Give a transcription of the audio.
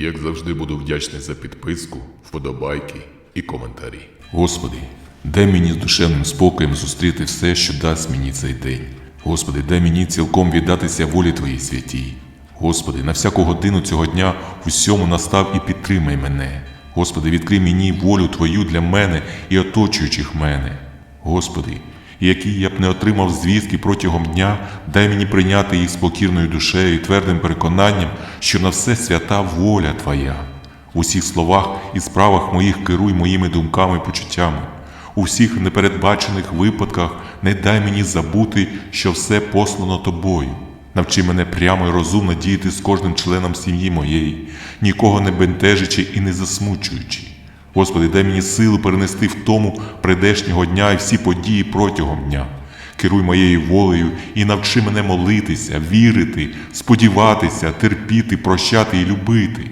Як завжди буду вдячний за підписку, вподобайки і коментарі. Господи, дай мені з душевним спокоєм зустріти все, що дасть мені цей день. Господи, дай мені цілком віддатися волі Твоїй святій. Господи, на всяку годину цього дня усьому настав і підтримай мене. Господи, відкрий мені волю Твою для мене і оточуючих мене. Господи, і які я б не отримав звістки протягом дня, дай мені прийняти їх з покірною душею і твердим переконанням, що на все свята воля Твоя. У всіх словах і справах моїх керуй моїми думками і почуттями. У всіх непередбачених випадках не дай мені забути, що все послано тобою. Навчи мене прямо і розумно діяти з кожним членом сім'ї моєї, нікого не бентежачи і не засмучуючи. Господи, дай мені силу перенести в тому прийдешнього дня і всі події протягом дня. Керуй моєю волею і навчи мене молитися, вірити, сподіватися, терпіти, прощати і любити.